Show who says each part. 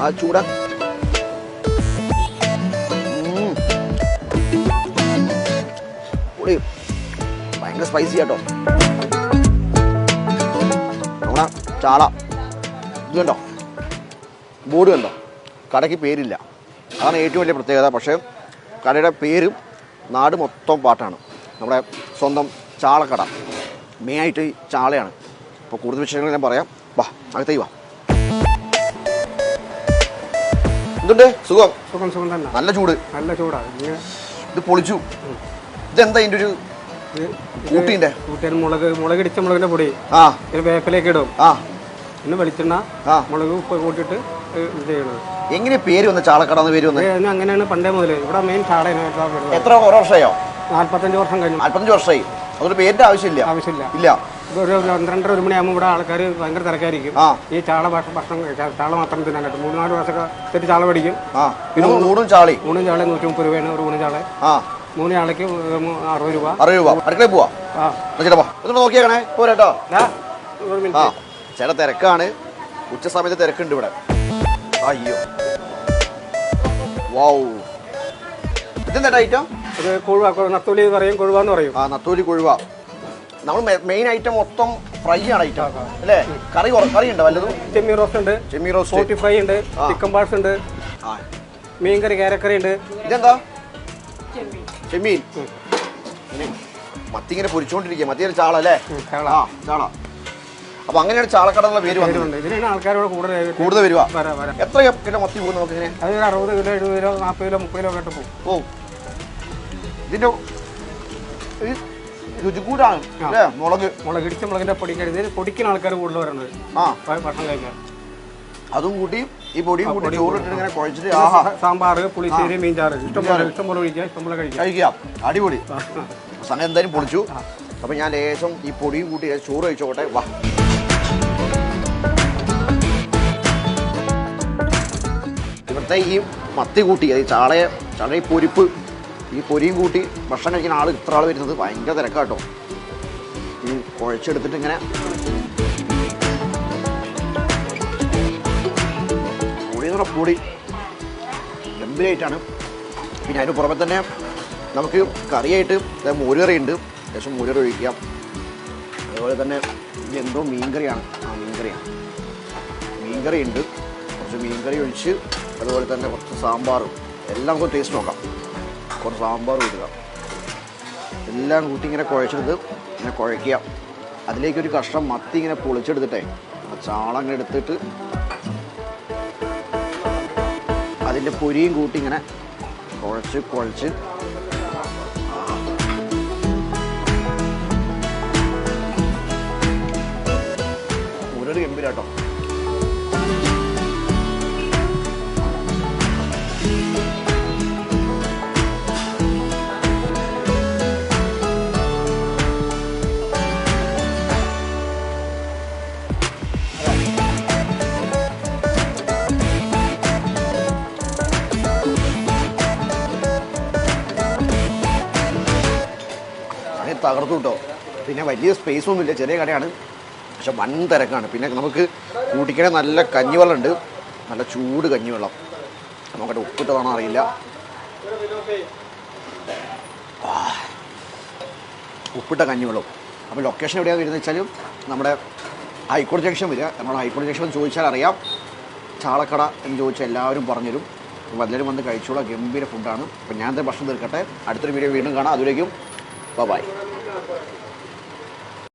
Speaker 1: ആ ചൂട. ഭയങ്കര സ്പൈസി ആട്ടോ. നമ്മുടെ ചാള. ഇത് കണ്ടോ? ബോർഡ് കണ്ടോ? കടയ്ക്ക് പേരില്ല. അതാണ് ഏറ്റവും വലിയ പ്രത്യേകത. പക്ഷേ കടയുടെ പേരും നാട് മൊത്തം പാട്ടാണ്. നമ്മുടെ സ്വന്തം ചാളക്കട. മെയിനായിട്ട് ചാളയാണ്. അപ്പോൾ കൂടുതൽ വിഷയങ്ങൾ ഞാൻ പറയാം. വാ അകത്തേക്ക് വാ. എന്തുണ്ട്? സുഖം?
Speaker 2: സുഖം സുഖം തന്നെ.
Speaker 1: നല്ല ചൂട്.
Speaker 2: നല്ല ചൂടാണ്
Speaker 1: ഇത് പൊളിച്ചു. ഇതെന്താ ഇതിന്റെ ഒരു കൂട്ടിന്റെ
Speaker 2: കൂട്ടിയാൽ മുളക്. മുളക് ഇടിച്ച മുളകിന്റെ പൊടി.
Speaker 1: ആ.
Speaker 2: പിന്നെ വേപ്പിലേക്ക് ഇടും.
Speaker 1: ആ.
Speaker 2: പിന്നെ വെളിച്ചെണ്ണ
Speaker 1: ആ.
Speaker 2: മുളക് ഉപ്പ് കൂട്ടിയിട്ട് ഇത് ചെയ്യണത്
Speaker 1: എങ്ങനെ പേര് വന്ന ചാളക്കട എന്ന് പേര് വന്നത്
Speaker 2: ഇത് അങ്ങനെയാണ് പണ്ടേ മുതൽ ഇവിടെ മെയിൻ വരുന്നത്
Speaker 1: എത്ര വർഷമായോ
Speaker 2: നാല്പത്തഞ്ച് വർഷം കഴിഞ്ഞു.
Speaker 1: നാല്പത്തഞ്ച് വർഷമായി അതൊരു പേരിന്റെ ആവശ്യമില്ല.
Speaker 2: ആവശ്യമില്ല.
Speaker 1: ഇല്ല.
Speaker 2: ഒരു പന്ത്രണ്ടര ഒരു മണിയാകുമ്പോൾ ഇവിടെ ആൾക്കാർ ഭയങ്കര തിരക്കായിരിക്കും. ഈ ചാള ഭക്ഷണം ചാള മാത്രം തിന്നാനായിട്ട് മൂന്ന് നാല് മാസമൊക്കെ തെറ്റ് ചാള മേടിക്കും
Speaker 1: പിന്നെ ഊടും ചാളി.
Speaker 2: മൂന്ന് ചാള നൂറ്റി മുപ്പത് രൂപയാണ് ഒരു മൂന്ന് ചാള. മൂന്ന് ചാളയ്ക്ക് അറുപത് രൂപ.
Speaker 1: അറുപത് രൂപ. അടുക്കള പോവാ? നോക്കിയേക്കണേ. പോരാട്ടോ ചേട്ടാ തിരക്കാണ്. ഉച്ച സമയത്ത് തിരക്കുണ്ട് ഇവിടെ. അയ്യോ. വൗ. ഇതെന്താ ഐറ്റം?
Speaker 2: ഇത് കൊഴുവ കൊ- നത്തോലി പറയും കൊഴുവ എന്ന് പറയും.
Speaker 1: ആ നത്തോലി കൊഴുവ. നമ്മൾ മെയിൻ ഐറ്റം മൊത്തം ഫ്രൈ ആണ് ഐറ്റം അല്ലേ? കറി കറി ഉണ്ട്? വല്ലതും?
Speaker 2: ചെമ്മീൻ റോസ്റ്റ് ഉണ്ട്.
Speaker 1: ചെമ്മീൻ റോസ്റ്റ്
Speaker 2: ഫോർട്ടി ഫ്രൈ ഉണ്ട് ചിക്കൻ പാർട്സ് ഉണ്ട്.
Speaker 1: മീൻ
Speaker 2: മീൻകറി കാരക്കറി ഉണ്ട്.
Speaker 1: ഇതെന്താ? ചെമ്മീൻ. മത്തി ഇങ്ങനെ പൊരിച്ചുകൊണ്ടിരിക്കുക മത്തിയൊരു ചാള അല്ലേ?
Speaker 2: ചാള.
Speaker 1: ചാള. അപ്പൊ അങ്ങനെയാണ് ചാളക്കട എന്നുള്ള പേര് വന്നിട്ടുണ്ട്
Speaker 2: ഉണ്ട് ഇതിനാണ് ആൾക്കാരോട് കൂടുതൽ
Speaker 1: കൂടുതൽ വരുക
Speaker 2: വരാം വരാം.
Speaker 1: എത്ര കിലോ മത്തി പോകും നമുക്ക് ഇങ്ങനെ?
Speaker 2: അത് അറുപത് കിലോ എഴുപത് കിലോ നാൽപ്പത് കിലോ മുപ്പത് കിലോ കേട്ട് പോകും.
Speaker 1: ഓ. ഇതിന്റെ രുചി കൂടാണ് അല്ലേ? മുളക്.
Speaker 2: മുളകിടിച്ച മുളകിന്റെ ഇതിന് പൊടിക്കുന്ന ആൾക്കാർ കൂടുതൽ വരുന്നത്
Speaker 1: ആ.
Speaker 2: ഭക്ഷണം കഴിക്കാൻ.
Speaker 1: അതും കൂട്ടി ഈ പൊടിയും കൂട്ടി ചോറിട്ട് ഇങ്ങനെ കുഴച്ചിട്ട്
Speaker 2: സാമ്പാർ പുളിശ്ശേരി മീൻചാറ് ഇഷ്ടംപോലെ ഇഷ്ടംപോലെ കഴിക്കാം ഇഷ്ടംപോലെ കഴിക്കാം.
Speaker 1: കഴിക്കാം അടിപൊളി. സമയം എന്തായാലും പൊളിച്ചു. അപ്പൊ ഞാൻ ലേശം ഈ പൊടിയും കൂട്ടി ചോറ് കഴിച്ചോട്ടെ. വാ. ഇവിടുത്തെ ഈ മത്തി കൂട്ടി അത് ചാളയെ ചാളയെ പൊരിപ്പ് ഈ പൊരിയും കൂട്ടി ഭക്ഷണം കഴിക്കുന്ന ആൾ ഇത്ര ആൾ വരുന്നത് ഭയങ്കര തിരക്കാട്ടോ. ഈ കുഴച്ചെടുത്തിട്ട് ഇങ്ങനെ പറഞ്ഞാൽ പൊടി ഗംഭീരമായിട്ടാണ് പിന്നെ അതിന് പുറമെ തന്നെ നമുക്ക് കറിയായിട്ട് ദേ മോരുകറി ഉണ്ട് അത്യാവശ്യം മോരുകറി ഒഴിക്കാം. അതുപോലെ തന്നെ എന്തോ മീൻകറിയാണ്. ആ മീൻകറിയാണ്. മീൻകറി ഉണ്ട് കുറച്ച് മീൻകറി ഒഴിച്ച് അതുപോലെ തന്നെ കുറച്ച് സാമ്പാറും. എല്ലാം നമുക്ക് ടേസ്റ്റ് നോക്കാം. കുറച്ച് സാമ്പാർ ഇടുക എല്ലാം കൂട്ടി ഇങ്ങനെ കുഴച്ചെടുത്ത് ഇങ്ങനെ കുഴയ്ക്കുക. അതിലേക്ക് ഒരു കഷ്ണം മത്തി ഇങ്ങനെ പൊളിച്ചെടുത്തിട്ടേ ആ ചാള എടുത്തിട്ട് അതിന്റെ പൊരിയും കൂട്ടി ഇങ്ങനെ കുഴച്ച് കുഴച്ച് ഒരു ഗംഭീരാട്ടോ. തകർത്തു കേട്ടോ. പിന്നെ വലിയ സ്പേസ് ഒന്നുമില്ല ചെറിയ കടയാണ്. പക്ഷെ വൻ തിരക്കാണ്. പിന്നെ നമുക്ക് കൂട്ടിക്കണ നല്ല കഞ്ഞിവെള്ളം ഉണ്ട് നല്ല ചൂട് കഞ്ഞിവെള്ളം. നമുക്കിട്ട് ഉപ്പിട്ടതാണോ അറിയില്ല. ഉപ്പിട്ട കഞ്ഞിവെള്ളം. അപ്പോൾ ലൊക്കേഷൻ എവിടെയാണ് വരുന്നത് വെച്ചാലും നമ്മുടെ ഹൈക്കോടതി ജംഗ്ഷൻ വരിക. നമ്മുടെ ഹൈക്കോടതി ജംഗ്ഷൻ ചോദിച്ചാൽ അറിയാം. ചാളക്കട എന്ന് ചോദിച്ചാൽ എല്ലാവരും പറഞ്ഞുതരും. എല്ലാവരും വന്ന് കഴിച്ചോളാം. ഗംഭീര ഫുഡാണ് അപ്പോൾ ഞാൻ ഭക്ഷണം തീർക്കട്ടെ. അടുത്തൊരു വീഡിയോ വീണ്ടും കാണാം. അതിലേക്കും ബൈ not working.